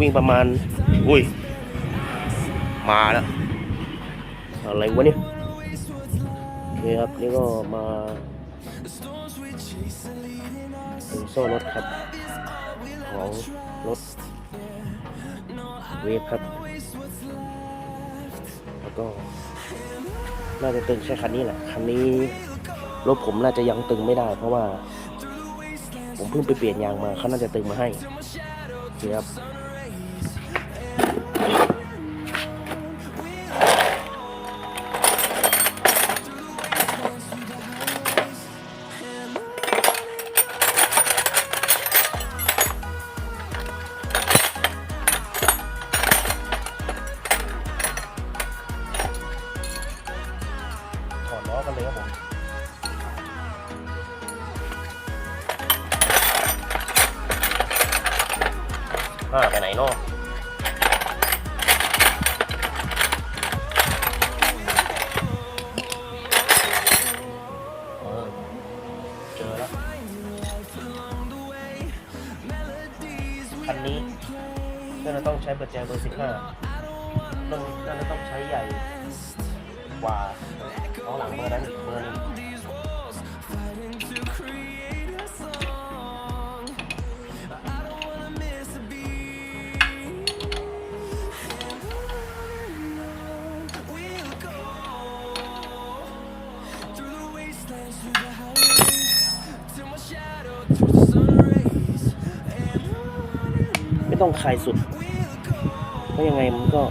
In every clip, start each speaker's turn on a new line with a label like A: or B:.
A: วิ่งประมาณ อุ้ย มาแล้ว อะไรวะเนี่ยโอเคครับ นี่ก็มาถึงโซ่รถครับ ของรถเวฟครับ แล้วก็ น่าจะตึงใช่คันนี้แหละ คันนี้รถผมน่าจะยังตึงไม่ได้ เพราะว่า ผมเพิ่งไปเปลี่ยนยางมาเขาน่าจะตึงมาให้นี่ครับ อ่าไปไหนเนาะเออเจอแล้วคันนี้น่าจะต้องใช้เบอร์แจเบอร์สิบห้าต้องน่าจะต้องใช้ใหญ่กว่าเอาหลังเบอร์นั้นอีกเบอร์หนึง ต้องคลายสุด เพราะยังไงมันก็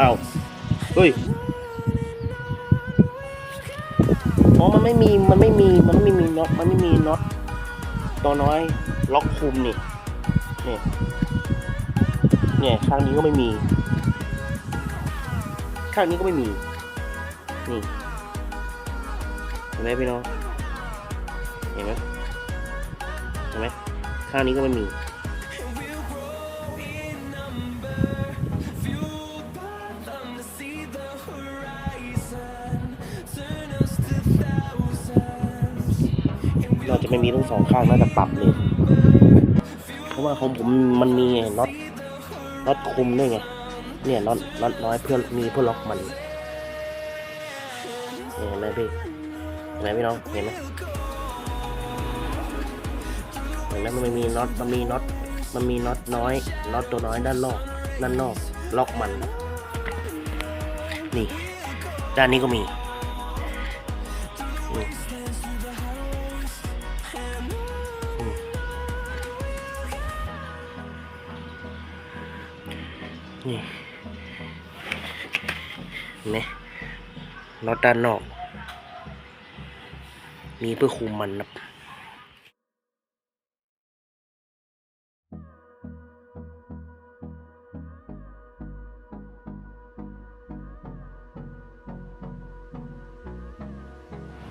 A: อ้าวเฮ้ยอ๋อมันไม่มีมันไม่มีมันไม่มีน็อตมันไม่มีน็อตตัวน้อยล็อกคุมนี่เนี่ยเนี่ยข้างนี้ก็ไม่มี ข้างนี้ก็ไม่มี นี่เห็นไหมพี่น้องเห็นไหมเห็นไหม ข้างนี้ก็ไม่มีเราจะไม่มีทั้งสองข้างน่าจะปรับเลย เพราะว่าของผมมันมีน็อตน็อตคุมด้วยไง เนี่ยน็อตน็อตน้อยเพื่อมีเพื่อล็อกมันเห็นไหมพี่เห็นไหมพี่น้อง เห็นไหม เห็นไหมมันมีน็อตมันมีน็อตมันมีน็อตน้อยน็อตตัวน้อยด้านนอกด้านนอกล็อกมัน นี่ ด้านนี้ก็มีนี่นไหมน็อตด้านนอก มีเพื่อคุมมันนะ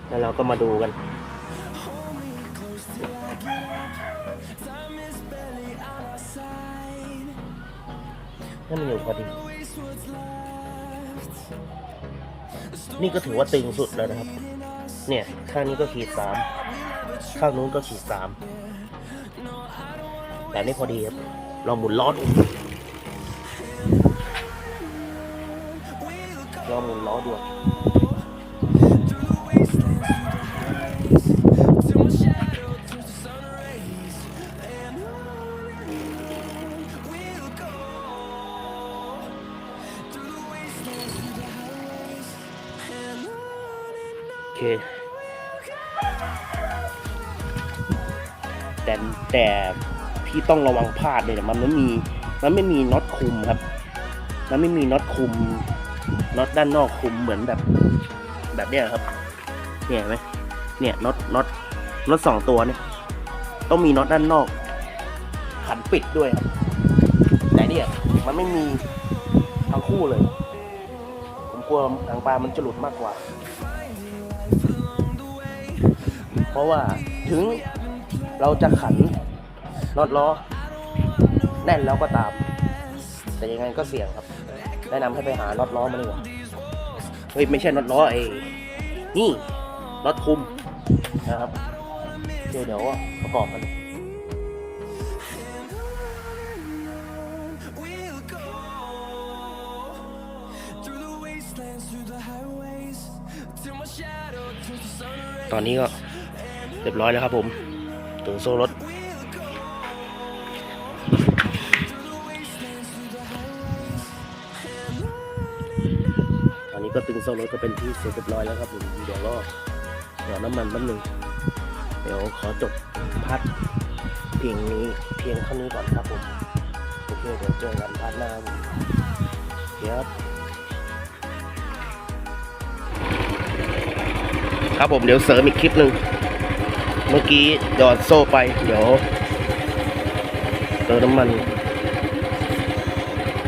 A: แล้วเราก็มาดูกันนั่นมันอยู่พอดี นี่ก็ถือว่าตึงสุดแล้วนะครับ เนี่ย ข้างนี้ก็ขีดสาม ข้างนู้นก็ขีดสาม แต่นี่พอดีครับเราหมุนล้อดูเราหมุนล้อดู เคแต่แต่ที่ต้องระวังพลาดเลยเนี่ยมันไม่มีมันไม่มีน็อตคุมครับ มันไม่มีน็อตคุมน็อตด้านนอกคุมเหมือนแบบ แบบเนี้ยครับ เนี่ยไหมเนี่ยน็อตน็อตน็อตสองตัวเนี่ย ต้องมีน็อตด้านนอกขันปิดด้วยครับแต่เนี่ยมันไม่มีทั้งคู่เลย ผมกลัวหางปลามันจะหลุดมากกว่า เพราะว่าถึงเราจะขันน็อดล้อแน่นแล้วก็ตาม แต่ยังไงก็เสี่ยงครับ แนะนำให้ไปหานอดล้อมาดีกว่าเฮ้ยไม่ใช่นอดล้อไอ้นี่น็อดคุมนะครับเดี๋ยวเดี๋ยวประกอบกันตอนนี้ก็ เรียบร้อยแล้วครับผมถึงโซ่รถ ตอนนี้ก็ตึงโซ่รถก็เป็นที่เสร็จเรียบร้อยแล้วครับผมเดี๋ยวก็เดี๋ยวน้ำมันแป๊บนึงเดี๋ยวขอจบพัดเพียงนี้เพียงเท่านี้ก่อนครับผมโอเคเดี๋ยวเจอกันพัดหน้าเดี๋ยวครับผมเดี๋ยวเสริมอีกคลิปหนึ่ง เมื่อกี้หยอดโซ่ไป เดี๋ยวเติมน้ำมัน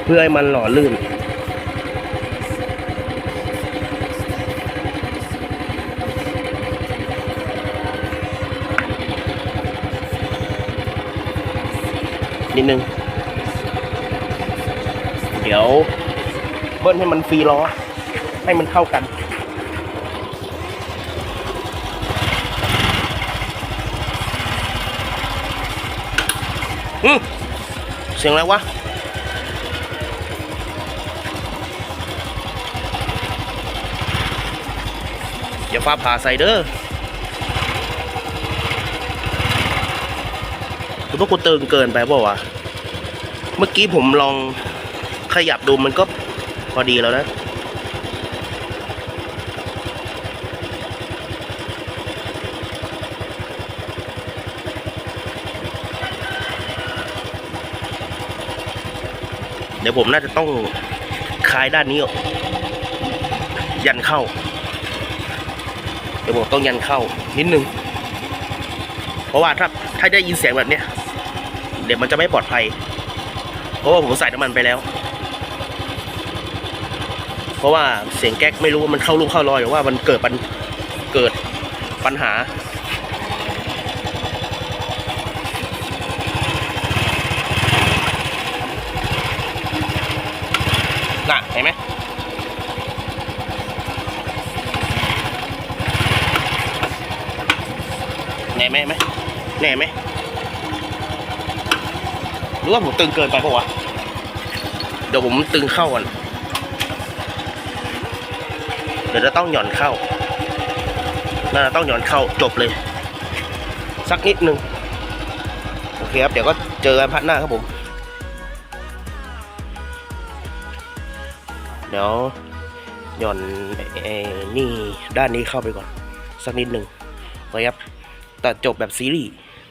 A: เพื่อให้มันหล่อลื่น นิดนึง เดี๋ยวเบิ้ลให้มันฟรีล้อ ให้มันเข้ากัน อืมเสียงอะไรวะ อย่าฟ้าผ่าใส่เด้อหรือว่ากูเติงเกินไปเปล่าวะ เมื่อกี้ผมลองขยับดูมันก็พอดีแล้วนะ เดี๋ยวผมน่าจะต้องคลายด้านนี้ออกยันเข้า เดี๋ยวผมต้องยันเข้านิดนึง เพราะว่าถ้าถ้าได้ยินเสียงแบบเนี้ยเดี๋ยวมันจะไม่ปลอดภัย เพราะว่าผมใส่น้ำมันไปแล้ว เพราะว่าเสียงแก๊กไม่รู้ว่ามันเข้าลูกเข้ารอยหรือว่ามันเกิดปัญเกิดปัญหา น่ะ เห็นไหมแน่ไหมไหมแน่ไหมหรือว่าผมตึงเกินไปปะวะเดี๋ยวผมตึงเข้าก่อนเดี๋ยวจะต้องหย่อนเข้าน่าจะต้องหย่อนเข้าจบเลย สักนิดนึงโอเคครับ เดี๋ยวก็เจอกันพัดหน้าครับผม เดี๋ยวหย่อนอนี่ด้านนี้เข้าไปก่อน สักนิดหนึ่งไว้ครับแต่จบแบบซีรีส์